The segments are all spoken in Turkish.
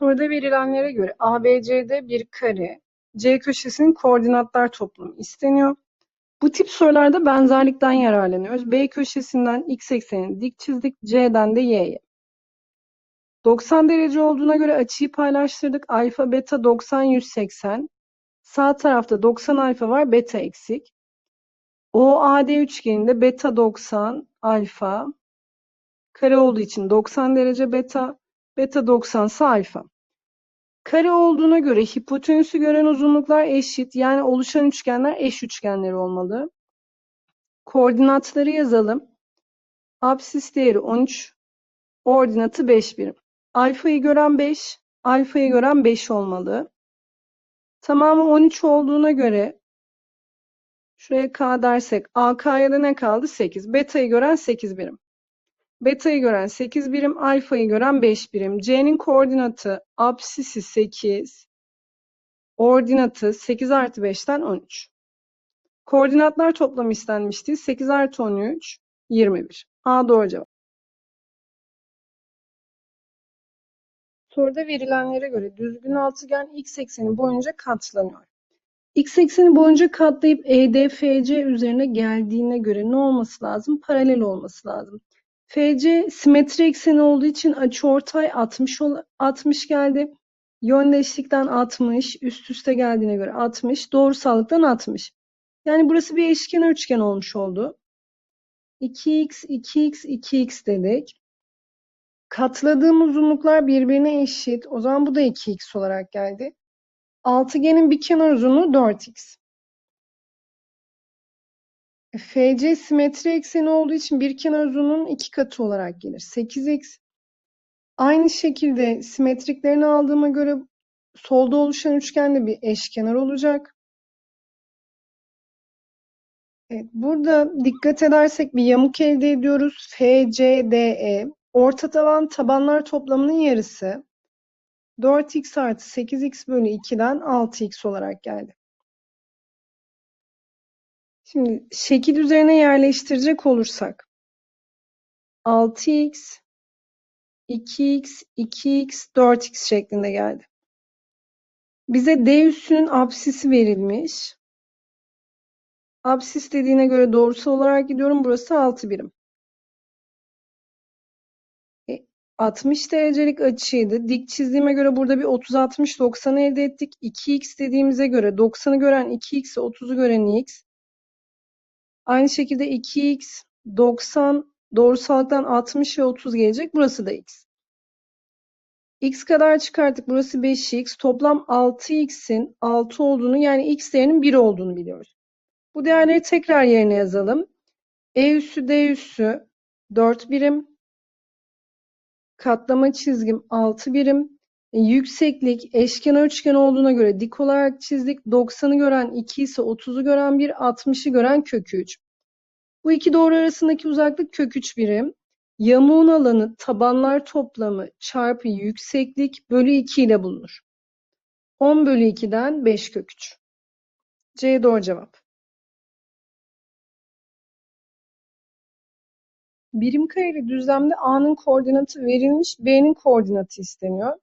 Soruda verilenlere göre ABC'de bir kare, C köşesinin koordinatlar toplamı isteniyor. Bu tip sorularda benzerlikten yararlanıyoruz. B köşesinden x eksenini dik çizdik, C'den de y'ye. 90 derece olduğuna göre açıyı paylaştırdık. Alfa, beta 90, 180. Sağ tarafta 90 alfa var, beta eksik. OAD üçgeninde beta 90, alfa. Kare olduğu için 90 derece beta, beta 90 ise alfa. Kare olduğuna göre hipotenüsü gören uzunluklar eşit. Yani oluşan üçgenler eş üçgenleri olmalı. Koordinatları yazalım. Absis değeri 13, ordinatı 5 birim. Alfayı gören 5, alfayı gören 5 olmalı. Tamamı 13 olduğuna göre şuraya k dersek AK'ya da ne kaldı? 8. Beta'yı gören 8 birim. Beta'yı gören 8 birim, alfayı gören 5 birim. C'nin koordinatı absisi 8, ordinatı 8 artı 5'ten 13. Koordinatlar toplamı istenmişti. 8 artı 13, 21. A doğru cevap. Soruda verilenlere göre düzgün altıgen x ekseni boyunca katlanıyor. X ekseni boyunca katlayıp EDFC üzerine geldiğine göre ne olması lazım? Paralel olması lazım. FC simetri ekseni olduğu için açıortay 60 60 geldi. Yöndeşlikten 60, üst üste geldiğine göre 60, doğrusallıktan 60. Yani burası bir eşkenar üçgen olmuş oldu. 2x, 2x, 2x dedik. Katladığım uzunluklar birbirine eşit. O zaman bu da 2x olarak geldi. Altıgenin bir kenar uzunluğu 4x. FC simetri ekseni olduğu için bir kenar uzunluğunun iki katı olarak gelir. 8x. Aynı şekilde simetriklerini aldığıma göre solda oluşan üçgen de bir eşkenar olacak. Evet, burada dikkat edersek bir yamuk elde ediyoruz. FCDE. Orta taban tabanlar toplamının yarısı. 4x artı 8x bölü 2'den 6x olarak geldi. Şimdi şekil üzerine yerleştirecek olursak 6x, 2x, 2x, 4x şeklinde geldi. Bize D üssünün absisi verilmiş. Absis dediğine göre doğrusal olarak gidiyorum. Burası 6 birim. 60 derecelik açıydı. Dik çizdiğime göre burada bir 30-60-90 elde ettik. 2x dediğimize göre 90'ı gören 2x, 30'u gören x. Aynı şekilde 2x, 90, doğrusallıktan 60 ve 30 gelecek. Burası da x. x kadar çıkarttık. Burası 5x. Toplam 6x'in 6 olduğunu yani x değerinin 1 olduğunu biliyoruz. Bu değerleri tekrar yerine yazalım. E üssü D üssü 4 birim. Katlama çizgim 6 birim. Yükseklik eşkenar üçgen olduğuna göre dik olarak çizdik. 90'ı gören 2 ise 30'u gören 1, 60'ı gören kök 3. Bu iki doğru arasındaki uzaklık kök 3 birim. Yamuğun alanı tabanlar toplamı çarpı yükseklik bölü 2 ile bulunur. 10 bölü 2'den 5 kök 3. C doğru cevap. Birim kareli düzlemde A'nın koordinatı verilmiş, B'nin koordinatı isteniyor.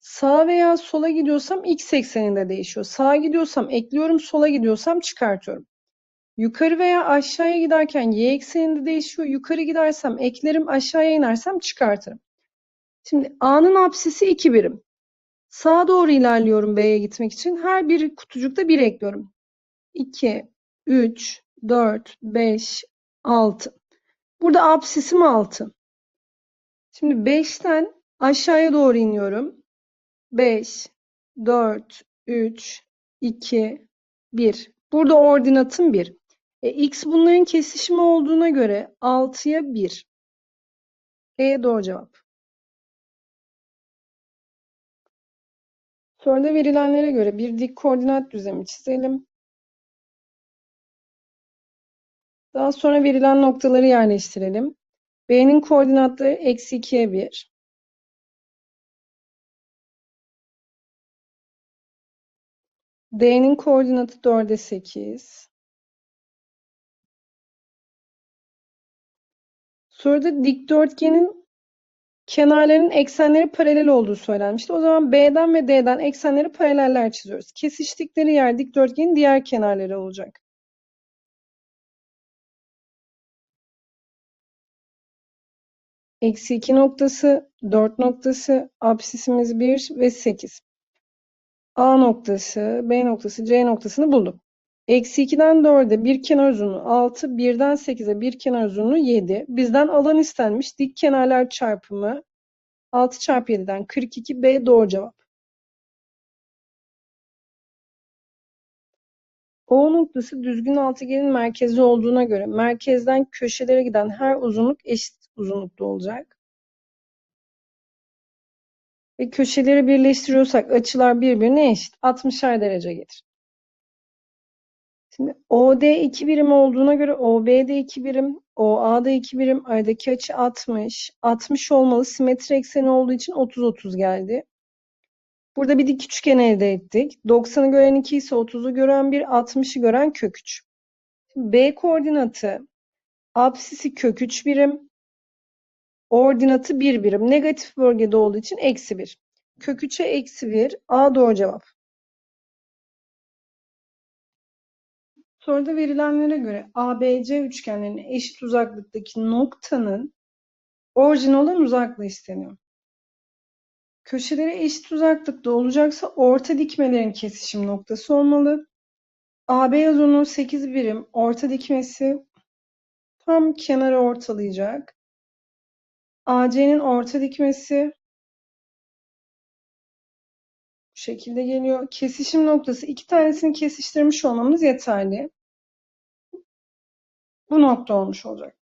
Sağa veya sola gidiyorsam x ekseninde değişiyor. Sağa gidiyorsam ekliyorum, sola gidiyorsam çıkartıyorum. Yukarı veya aşağıya giderken y ekseninde değişiyor. Yukarı gidersem eklerim, aşağıya inersem çıkartırım. Şimdi A'nın apsisi 2 birim. Sağa doğru ilerliyorum B'ye gitmek için. Her bir kutucukta 1 ekliyorum. 2, 3, 4, 5, 6. Burada absisim 6. Şimdi 5'ten aşağıya doğru iniyorum. 5, 4, 3, 2, 1. Burada ordinatım 1. E, x bunların kesişimi olduğuna göre 6'ya 1. E doğru cevap. Soruda verilenlere göre bir dik koordinat düzlemi çizelim. Daha sonra verilen noktaları yerleştirelim. B'nin koordinatları eksi 2'ye 1. D'nin koordinatı 4'e 8. Soruda dikdörtgenin kenarların eksenleri paralel olduğu söylenmişti. O zaman B'den ve D'den eksenleri paraleller çiziyoruz. Kesiştikleri yer dikdörtgenin diğer kenarları olacak. Eksi 2 noktası, 4 noktası, absisimiz 1 ve 8. A noktası, B noktası, C noktasını buldum. Eksi 2'den 4'e bir kenar uzunluğu 6, 1'den 8'e bir kenar uzunluğu 7. Bizden alan istenmiş. Dik kenarlar çarpımı 6 çarpı 7'den 42. B doğru cevap. O noktası düzgün altıgenin merkezi olduğuna göre merkezden köşelere giden her uzunluk eşit uzunlukta olacak. Ve köşeleri birleştiriyorsak açılar birbirine eşit. 60'ar derece gelir. Şimdi OD 2 birim olduğuna göre OB'de 2 birim, OA'da 2 birim, aradaki açı 60. 60 olmalı. Simetri ekseni olduğu için 30-30 geldi. Burada bir dik üçgen elde ettik. 90'ı gören 2 ise 30'u gören 1, 60'ı gören kök 3. Şimdi B koordinatı apsisi kök 3 birim, ordinatı 1 birim. Negatif bölgede olduğu için eksi 1. Kök 3'e eksi 1. A doğru cevap. Soruda verilenlere göre ABC üçgenlerinin eşit uzaklıktaki noktanın orijin olan uzaklığı isteniyor. Köşeleri eşit uzaklıkta olacaksa orta dikmelerin kesişim noktası olmalı. AB uzunluğu 8 birim, orta dikmesi tam kenara ortalayacak. AC'nin orta dikmesi bu şekilde geliyor. Kesişim noktası iki tanesini kesiştirmiş olmamız yeterli. Bu nokta olmuş olacak.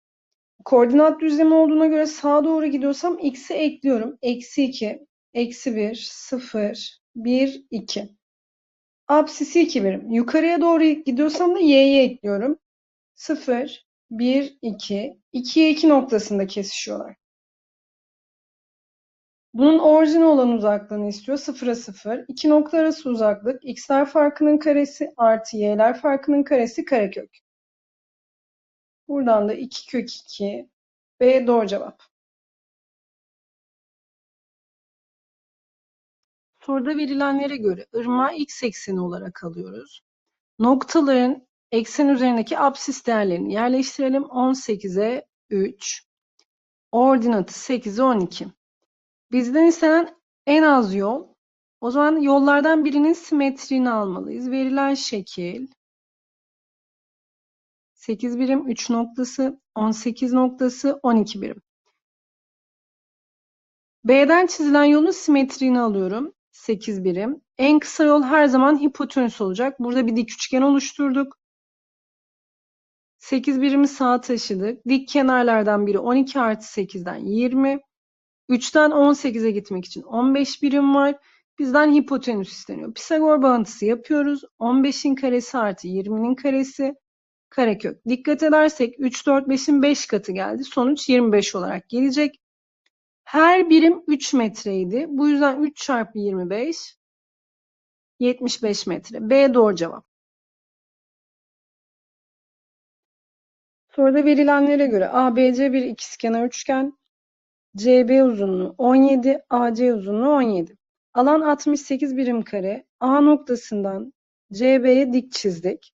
Koordinat düzlemi olduğuna göre sağa doğru gidiyorsam x'i ekliyorum. Eksi 2, eksi 1, 0, 1, 2. Apsisi 2 birim. Yukarıya doğru gidiyorsam da y'yi ekliyorum. 0, 1, 2. 2'ye 2 noktasında kesişiyorlar. Bunun orijini olan uzaklığını istiyor. 0'a 0. İki nokta arası uzaklık x'ler farkının karesi artı y'ler farkının karesi karekök. Buradan da 2 kök 2. B doğru cevap. Soruda verilenlere göre ırmağı x ekseni olarak alıyoruz. Noktaların eksen üzerindeki absis değerlerini yerleştirelim. 18'e 3. Ordinatı 8'e 12. Bizden istenen en az yol. O zaman yollardan birinin simetriğini almalıyız. Verilen şekil 8 birim 3 noktası, 18 noktası, 12 birim. B'den çizilen yolun simetriğini alıyorum. 8 birim. En kısa yol her zaman hipotenüs olacak. Burada bir dik üçgen oluşturduk. 8 birimi sağa taşıdık. Dik kenarlardan biri 12 artı 8'den 20. 3'ten 18'e gitmek için 15 birim var. Bizden hipotenüs isteniyor. Pisagor bağıntısı yapıyoruz. 15'in karesi artı 20'nin karesi karekök. Dikkat edersek 3, 4, 5'in 5 katı geldi. Sonuç 25 olarak gelecek. Her birim 3 metreydi. Bu yüzden 3 çarpı 25 75 metre. B doğru cevap. Soruda verilenlere göre ABC bir ikizkenar üçgen. CB uzunluğu 17, AC uzunluğu 17. Alan 68 birim kare. A noktasından CB'ye dik çizdik.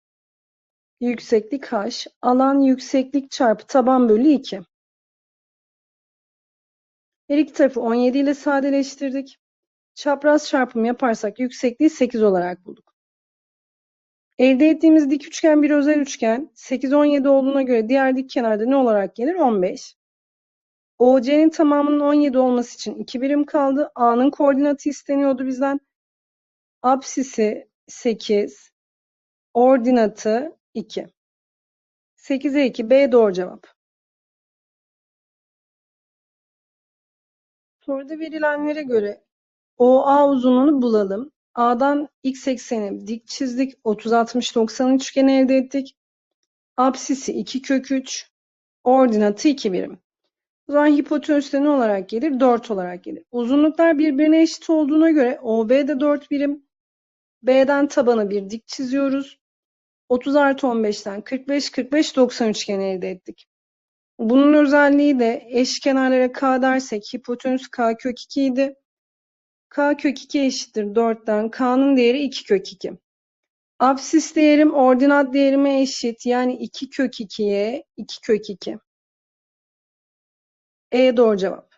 Yükseklik h. Alan yükseklik çarpı taban bölü 2. Her iki tarafı 17 ile sadeleştirdik. Çapraz çarpım yaparsak yüksekliği 8 olarak bulduk. Elde ettiğimiz dik üçgen bir özel üçgen. 8, 17 olduğuna göre diğer dik kenarda ne olarak gelir? 15. OC'nin tamamının 17 olması için 2 birim kaldı. A'nın koordinatı isteniyordu bizden. Apsisi 8, ordinatı 2. 8'e 2 B doğru cevap. Soruda verilenlere göre OA uzunluğunu bulalım. A'dan x ekseni dik çizdik. 30 60 90 üçgeni elde ettik. Apsisi 2 kök 3. Ordinatı 2 birim. O zaman hipotenüste ne olarak gelir? 4 olarak gelir. Uzunluklar birbirine eşit olduğuna göre OB de 4 birim. B'den tabanı bir dik çiziyoruz. 30 artı 15'ten 45, 45, 90 üçgeni elde ettik. Bunun özelliği de eşkenarlara k dersek hipotenüs k kök 2 idi. k kök 2 eşittir 4'ten k'nın değeri 2 kök 2. Absis değerim ordinat değerime eşit yani 2 kök 2'ye 2 kök 2. E doğru cevap.